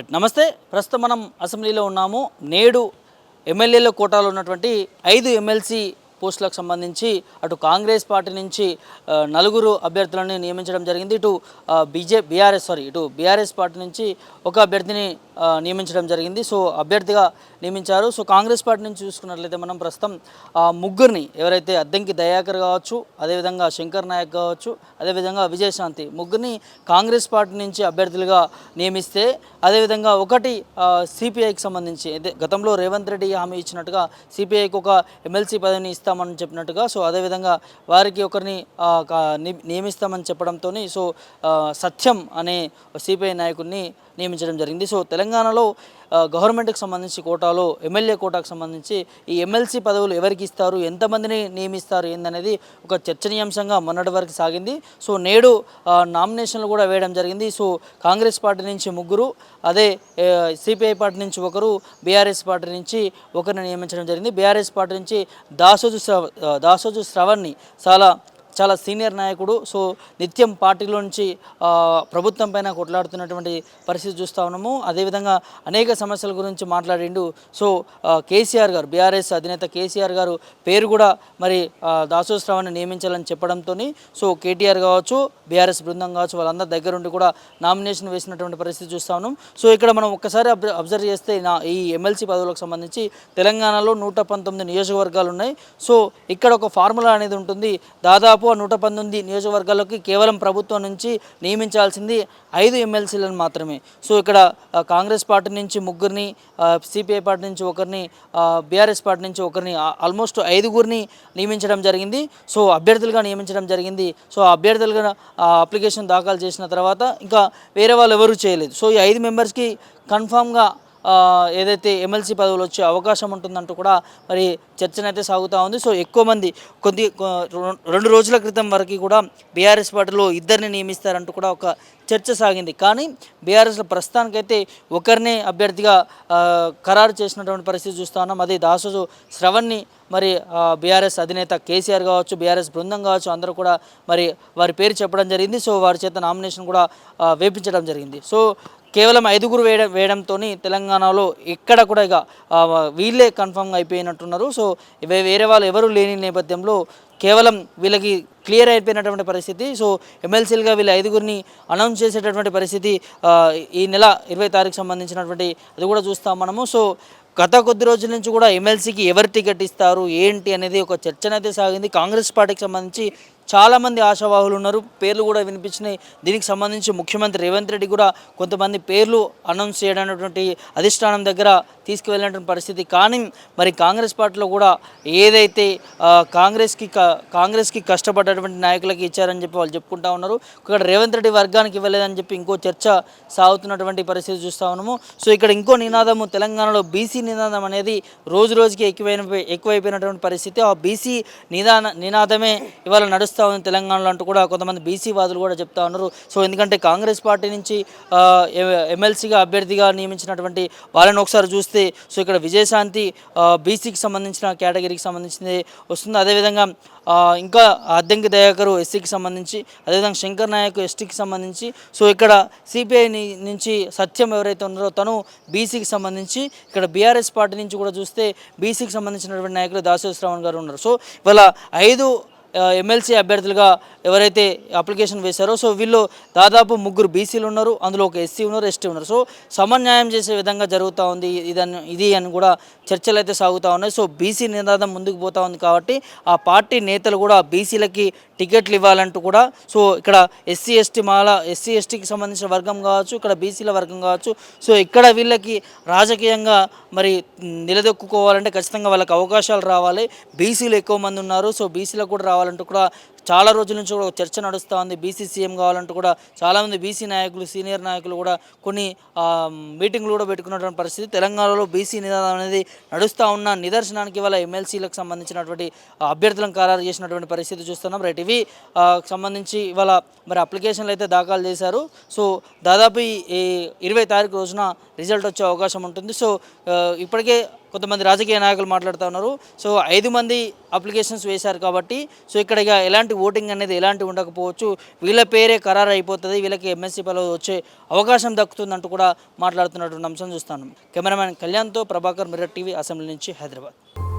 Right నమస్తే ప్రస్తుతం మనం అసెంబ్లీలో ఉన్నాము. నేడు ఎమ్మెల్యేల కోటాలో ఉన్నటువంటి ఐదు ఎమ్మెల్సీ పోస్టులకు సంబంధించి అటు కాంగ్రెస్ పార్టీ నుంచి నలుగురు అభ్యర్థులను నియమించడం జరిగింది. ఇటు బీజే బీఆర్ఎస్ సారీ ఇటు బీఆర్ఎస్ పార్టీ నుంచి ఒక అభ్యర్థిని నియమించడం జరిగింది. సో అభ్యర్థిగా నియమించారు. సో కాంగ్రెస్ పార్టీ నుంచి చూసుకున్నట్లయితే మనం ప్రస్తుతం ముగ్గురిని ఎవరైతే అద్దంకి దయాకర్ కావచ్చు అదేవిధంగా శంకర్ నాయక్ కావచ్చు అదేవిధంగా విజయశాంతి ముగ్గురిని కాంగ్రెస్ పార్టీ నుంచి అభ్యర్థులుగా నియమిస్తే అదేవిధంగా ఒకటి సిపిఐకి సంబంధించి అయితే గతంలో రేవంత్ రెడ్డి హామీ ఇచ్చినట్టుగా సిపిఐకి ఒక ఎమ్మెల్సీ పదవిని ఇస్తామని చెప్పినట్టుగా సో అదేవిధంగా వారికి ఒకరిని నియమిస్తామని చెప్పడంతో సో సత్యం అనే సిపిఐ నాయకుడిని నియమించడం జరిగింది. సో తెలంగాణలో గవర్నమెంట్కి సంబంధించి కోటాలో ఎమ్మెల్యే కోటాకు సంబంధించి ఈ ఎమ్మెల్సీ పదవులు ఎవరికి ఇస్తారు ఎంతమందిని నియమిస్తారు ఏందనేది ఒక చర్చనీయాంశంగా మొన్నటి వరకు సాగింది. సో నేడు నామినేషన్లు కూడా వేయడం జరిగింది. సో కాంగ్రెస్ పార్టీ నుంచి ముగ్గురు అదే సిపిఐ పార్టీ నుంచి ఒకరు బీఆర్ఎస్ పార్టీ నుంచి ఒకరిని నియమించడం జరిగింది. బీఆర్ఎస్ పార్టీ నుంచి దాసోజు శ్రవ దాసోజు శ్రవణ్ని చాలా చాలా సీనియర్ నాయకుడు. సో నిత్యం పార్టీలో నుంచి ప్రభుత్వం పైన కొట్లాడుతున్నటువంటి పరిస్థితి చూస్తూ ఉన్నాము. అదేవిధంగా అనేక సమస్యల గురించి మాట్లాడిండు. సో కేసీఆర్ గారు బీఆర్ఎస్ అధినేత కేసీఆర్ గారు పేరు కూడా మరి దాసోశ్రావాన్ని నియమించాలని చెప్పడంతో సో కేటీఆర్ కావచ్చు బీఆర్ఎస్ బృందం కావచ్చు వాళ్ళందరి దగ్గర ఉండి కూడా నామినేషన్ వేసినటువంటి పరిస్థితి చూస్తూ ఉన్నాం. సో ఇక్కడ మనం ఒక్కసారి అబ్జర్వ్ చేస్తే నా ఈ ఎమ్మెల్సీ పదవులకు సంబంధించి తెలంగాణలో నూట పంతొమ్మిది నియోజకవర్గాలు ఉన్నాయి. సో ఇక్కడ ఒక ఫార్ములా అనేది ఉంటుంది. దాదాపు దాదాపు నూట పంతొమ్మిది నియోజకవర్గాలకి కేవలం ప్రభుత్వం నుంచి నియమించాల్సింది ఐదు ఎమ్మెల్సీలను మాత్రమే. సో ఇక్కడ కాంగ్రెస్ పార్టీ నుంచి ముగ్గురిని సిపిఐ పార్టీ నుంచి ఒకరిని బీఆర్ఎస్ పార్టీ నుంచి ఒకరిని ఆల్మోస్ట్ ఐదుగురిని నియమించడం జరిగింది. సో అభ్యర్థులుగా నియమించడం జరిగింది. సో అభ్యర్థులుగా అప్లికేషన్ దాఖలు చేసిన తర్వాత ఇంకా వేరే వాళ్ళు ఎవరూ చేయలేదు. సో ఈ ఐదు మెంబర్స్కి కన్ఫామ్గా ఏదైతే ఎమ్మెల్సీ పదవులు వచ్చే అవకాశం ఉంటుందంటూ కూడా మరి చర్చనైతే సాగుతూ ఉంది. సో ఎక్కువ మంది కొద్ది రెండు రోజుల క్రితం వరకు కూడా బీఆర్ఎస్ పార్టీలో ఇద్దరిని నియమిస్తారంటూ కూడా ఒక చర్చ సాగింది. కానీ బీఆర్ఎస్లో ప్రస్తుతానికైతే ఒకరినే అభ్యర్థిగా ఖరారు చేసినటువంటి పరిస్థితి చూస్తూ ఉన్నాం. అదే దాసోజు శ్రవణ్ని మరి బీఆర్ఎస్ అధినేత కేసీఆర్ కావచ్చు బీఆర్ఎస్ బృందం కావచ్చు అందరూ కూడా మరి వారి పేరు చెప్పడం జరిగింది. సో వారి చేత నామినేషన్ కూడా వేపించడం జరిగింది. సో కేవలం ఐదుగురు వేయడం వేయడంతో తెలంగాణలో ఎక్కడ కూడా ఇక వీళ్ళే కన్ఫర్మ్గా అయిపోయినట్టున్నారు. సో వేరే వాళ్ళు ఎవరు లేని నేపథ్యంలో కేవలం వీళ్ళకి క్లియర్ అయిపోయినటువంటి పరిస్థితి. సో ఎమ్మెల్సీలుగా వీళ్ళ ఐదుగురిని అనౌన్స్ చేసేటటువంటి పరిస్థితి ఈ నెల ఇరవై తారీఖు సంబంధించినటువంటి అది కూడా చూస్తాం మనము. సో గత కొద్ది రోజుల నుంచి కూడా ఎమ్మెల్సీకి ఎవరు టికెట్ ఇస్తారు ఏంటి అనేది ఒక చర్చనైతే సాగింది. కాంగ్రెస్ పార్టీకి సంబంధించి చాలామంది ఆశావాహులు ఉన్నారు. పేర్లు కూడా వినిపించినాయి. దీనికి సంబంధించి ముఖ్యమంత్రి రేవంత్ రెడ్డి కూడా కొంతమంది పేర్లు అనౌన్స్ చేయడానికి అధిష్టానం దగ్గర తీసుకువెళ్ళినటువంటి పరిస్థితి. కానీ మరి కాంగ్రెస్ పార్టీలో కూడా ఏదైతే కాంగ్రెస్కి కాంగ్రెస్కి కష్టపడ్డటువంటి నాయకులకి ఇచ్చారని చెప్పి వాళ్ళు చెప్పుకుంటా ఉన్నారు. ఇక్కడ రేవంత్ రెడ్డి వర్గానికి ఇవ్వలేదని చెప్పి ఇంకో చర్చ సాగుతున్నటువంటి పరిస్థితి చూస్తూ ఉన్నాము. సో ఇక్కడ ఇంకో నినాదము తెలంగాణలో బీసీ నినాదం అనేది రోజు రోజుకి ఎక్కువైన ఎక్కువైపోయినటువంటి పరిస్థితి. ఆ బీసీ నిదాన నినాదమే ఇవాళ నడుస్తూ ఉంది తెలంగాణలో అంటూ కూడా కొంతమంది బీసీ వాదులు కూడా చెప్తా ఉన్నారు. సో ఎందుకంటే కాంగ్రెస్ పార్టీ నుంచి ఎమ్మెల్సీగా అభ్యర్థిగా నియమించినటువంటి వాళ్ళని ఒకసారి చూస్తే సో ఇక్కడ విజయశాంతి బీసీకి సంబంధించిన కేటగిరీకి సంబంధించింది వస్తుంది. అదేవిధంగా ఇంకా అద్దెంకి దయాకరు ఎస్సీకి సంబంధించి అదేవిధంగా శంకర్ నాయక్ ఎస్టీకి సంబంధించి సో ఇక్కడ సిపిఐ నుంచి సత్యం ఎవరైతే ఉన్నారో తను బీసీకి సంబంధించి ఇక్కడ బీఆర్ఎస్ పార్టీ నుంచి కూడా చూస్తే బీసీకి సంబంధించినటువంటి నాయకులు దాసరి గారు ఉన్నారు. సో ఇవాళ ఐదు ఎమ్మెల్సీ అభ్యర్థులుగా ఎవరైతే అప్లికేషన్ వేశారో సో వీళ్ళు దాదాపు ముగ్గురు బీసీలు ఉన్నారు అందులో ఒక ఎస్సీ ఉన్నారు ఎస్టీ ఉన్నారు. సో సమన్యాయం చేసే విధంగా జరుగుతూ ఉంది ఇదని ఇది అని కూడా చర్చలు అయితే సాగుతూ ఉన్నాయి. సో బీసీ నినాదం ముందుకు పోతా ఉంది కాబట్టి ఆ పార్టీ నేతలు కూడా బీసీలకి టికెట్లు ఇవ్వాలంటూ కూడా సో ఇక్కడ ఎస్సీ ఎస్టీ మాల ఎస్సీ ఎస్టీకి సంబంధించిన వర్గం కావచ్చు ఇక్కడ బీసీల వర్గం కావచ్చు సో ఇక్కడ వీళ్ళకి రాజకీయంగా మరి నిలదొక్కుకోవాలంటే ఖచ్చితంగా వాళ్ళకి అవకాశాలు రావాలి. బీసీలు ఎక్కువ మంది ఉన్నారు సో బీసీలకు కూడా కావాలంటూ కూడా చాలా రోజుల నుంచి కూడా చర్చ నడుస్తూ ఉంది. బీసీ సీఎం కావాలంటూ కూడా చాలామంది బీసీ నాయకులు సీనియర్ నాయకులు కూడా కొన్ని మీటింగ్లు కూడా పెట్టుకున్నటువంటి పరిస్థితి తెలంగాణలో బీసీ నినాదం అనేది నడుస్తూ ఉన్న నిదర్శనానికి ఇవాళ ఎమ్మెల్సీలకు సంబంధించినటువంటి అభ్యర్థులను ఖరారు చేసినటువంటి పరిస్థితి చూస్తున్నాం. రైట్ ఇవి సంబంధించి ఇవాళ మరి అప్లికేషన్లు అయితే దాఖలు చేశారు. సో దాదాపు ఈ ఇరవై తారీఖు రోజున రిజల్ట్ వచ్చే అవకాశం ఉంటుంది. సో ఇప్పటికే కొంతమంది రాజకీయ నాయకులు మాట్లాడుతూ ఉన్నారు. సో ఐదు మంది అప్లికేషన్స్ వేశారు కాబట్టి సో ఇక్కడ ఇక ఎలాంటి ఓటింగ్ అనేది ఎలాంటి ఉండకపోవచ్చు వీళ్ళ పేరే ఖరారు అయిపోతుంది వీళ్ళకి ఎంఎస్సీ పదవి వచ్చే అవకాశం దక్కుతుందంటూ కూడా మాట్లాడుతున్నటువంటి అంశం చూస్తాను కెమెరామ్యాన్ కళ్యాణ్తో ప్రభాకర్ మిర్రర్ టీవీ అసెంబ్లీ నుంచి హైదరాబాద్.